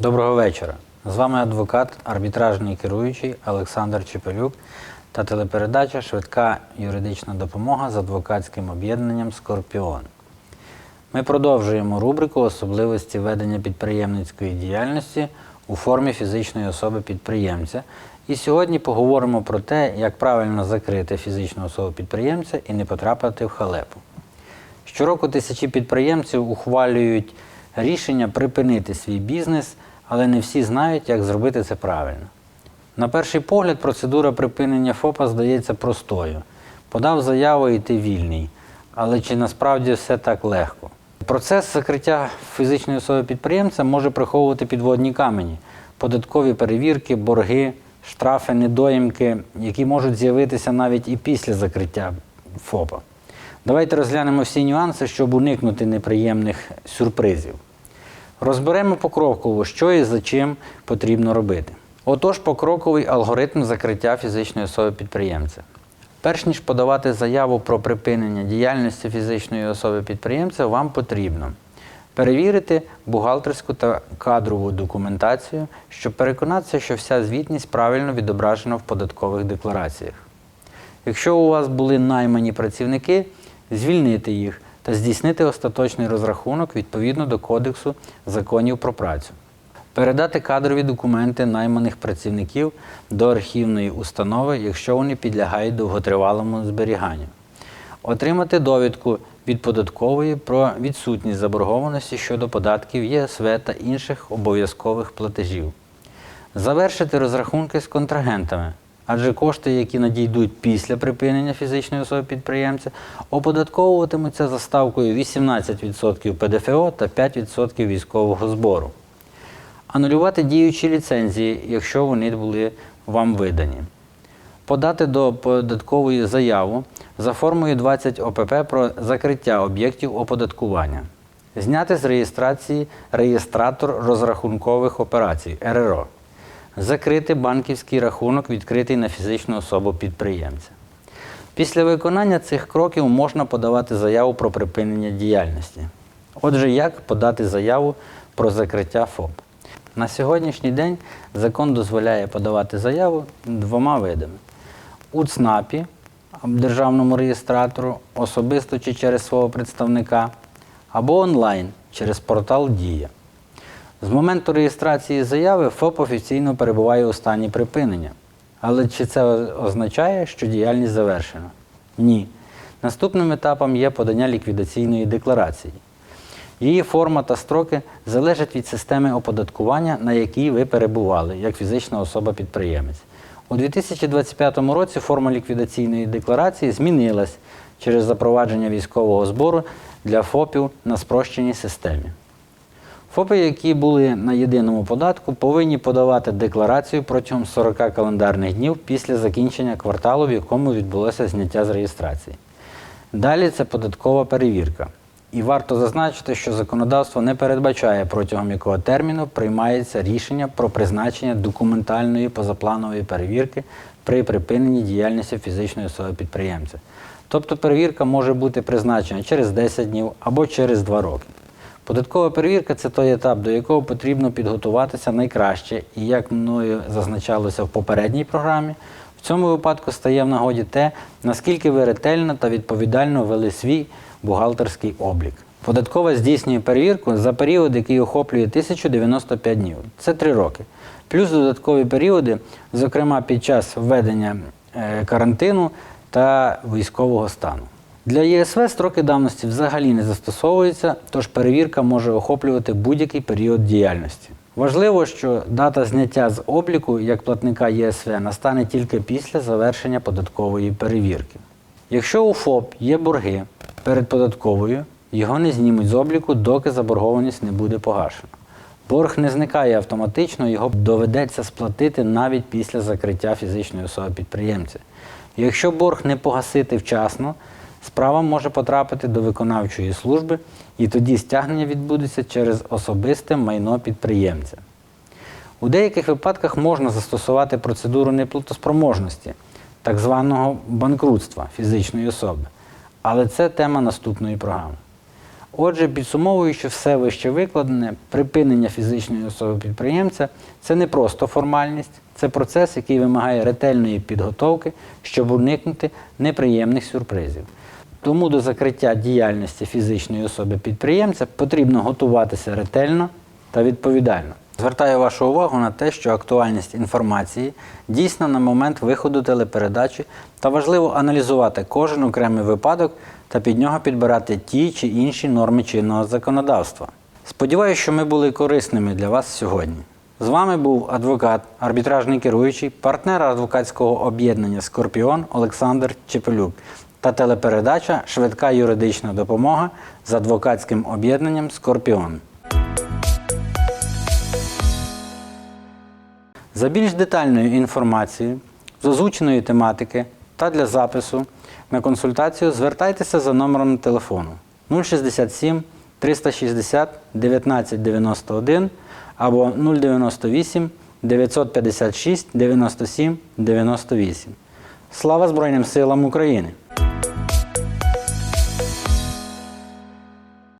Доброго вечора. З вами адвокат, арбітражний керуючий Олександр Чепелюк та телепередача Швидка юридична допомога з адвокатським об'єднанням Скорпіон. Ми продовжуємо рубрику особливості ведення підприємницької діяльності у формі фізичної особи-підприємця. І сьогодні поговоримо про те, як правильно закрити фізичну особу-підприємця і не потрапити в халепу. Щороку тисячі підприємців ухвалюють рішення припинити свій бізнес, але не всі знають, як зробити це правильно. На перший погляд, процедура припинення ФОПа здається простою. Подав заяву і ти вільний. Але чи насправді все так легко? Процес закриття фізичної особи підприємця може приховувати підводні камені, податкові перевірки, борги, штрафи, недоїмки, які можуть з'явитися навіть і після закриття ФОПа. Давайте розглянемо всі нюанси, щоб уникнути неприємних сюрпризів. Розберемо покроково, що і за чим потрібно робити. Отож, покроковий алгоритм закриття фізичної особи підприємця. Перш ніж подавати заяву про припинення діяльності фізичної особи підприємця, вам потрібно перевірити бухгалтерську та кадрову документацію, щоб переконатися, що вся звітність правильно відображена в податкових деклараціях. Якщо у вас були наймані працівники, звільнити їх та здійснити остаточний розрахунок відповідно до Кодексу законів про працю. Передати кадрові документи найманих працівників до архівної установи, якщо вони підлягають довготривалому зберіганню. Отримати довідку від податкової про відсутність заборгованості щодо податків ЄСВ та інших обов'язкових платежів. Завершити розрахунки з контрагентами, адже кошти, які надійдуть після припинення фізичної особи підприємця, оподатковуватимуться за ставкою 18% ПДФО та 5% військового збору. Анулювати діючі ліцензії, якщо вони були вам видані. Подати до податкової заяву за формою 20 ОПП про закриття об'єктів оподаткування. Зняти з реєстрації реєстратор розрахункових операцій РРО. Закрити банківський рахунок, відкритий на фізичну особу підприємця. Після виконання цих кроків можна подавати заяву про припинення діяльності. Отже, як подати заяву про закриття ФОП? На сьогоднішній день закон дозволяє подавати заяву двома видами: у ЦНАПі, державному реєстратору, особисто чи через свого представника, або онлайн через портал Дія. З моменту реєстрації заяви ФОП офіційно перебуває у стані припинення. Але чи це означає, що діяльність завершена? Ні. Наступним етапом є подання ліквідаційної декларації. Її форма та строки залежать від системи оподаткування, на якій ви перебували, як фізична особа-підприємець. У 2025 році форма ліквідаційної декларації змінилась через запровадження військового збору для ФОПів на спрощеній системі. ФОПи, які були на єдиному податку, повинні подавати декларацію протягом 40 календарних днів після закінчення кварталу, в якому відбулося зняття з реєстрації. Далі це податкова перевірка. І варто зазначити, що законодавство не передбачає, протягом якого терміну приймається рішення про призначення документальної позапланової перевірки при припиненні діяльності фізичної особи підприємця. Тобто перевірка може бути призначена через 10 днів або через 2 роки. Податкова перевірка це той етап, до якого потрібно підготуватися найкраще, і як мною зазначалося в попередній програмі, в цьому випадку стає в нагоді те, наскільки ви ретельно та відповідально вели свій бухгалтерський облік. Податкова здійснює перевірку за період, який охоплює 1095 днів. Це 3 роки. Плюс додаткові періоди, зокрема під час введення е, карантину та військового стану. Для ЄСВ строки давності взагалі не застосовуються, тож перевірка може охоплювати будь-який період діяльності. Важливо, що дата зняття з обліку як платника ЄСВ настане тільки після завершення податкової перевірки. Якщо у ФОП є борги перед податковою, його не знімуть з обліку, доки заборгованість не буде погашена. Борг не зникає автоматично, його доведеться сплатити навіть після закриття фізичної особи підприємця. Якщо борг не погасити вчасно, справа може потрапити до виконавчої служби, і тоді стягнення відбудеться через особисте майно підприємця. У деяких випадках можна застосувати процедуру неплатоспроможності, так званого банкрутства фізичної особи. Але це тема наступної програми. Отже, підсумовуючи все вище викладене, припинення фізичної особи підприємця це не просто формальність, це процес, який вимагає ретельної підготовки, щоб уникнути неприємних сюрпризів. Тому до закриття діяльності фізичної особи підприємця потрібно готуватися ретельно та відповідально. Звертаю вашу увагу на те, що актуальність інформації дійсна на момент виходу телепередачі та важливо аналізувати кожен окремий випадок та під нього підбирати ті чи інші норми чинного законодавства. Сподіваюся, що ми були корисними для вас сьогодні. З вами був адвокат, арбітражний керуючий, партнер адвокатського об'єднання Скорпіон Олександр Чепелюк та телепередача Швидка юридична допомога з адвокатським об'єднанням Скорпіон. За більш детальною інформацією з озвученої тематики та для запису на консультацію звертайтеся за номером телефону 067 360 1991 або 098 956 97 98. Слава Збройним силам України!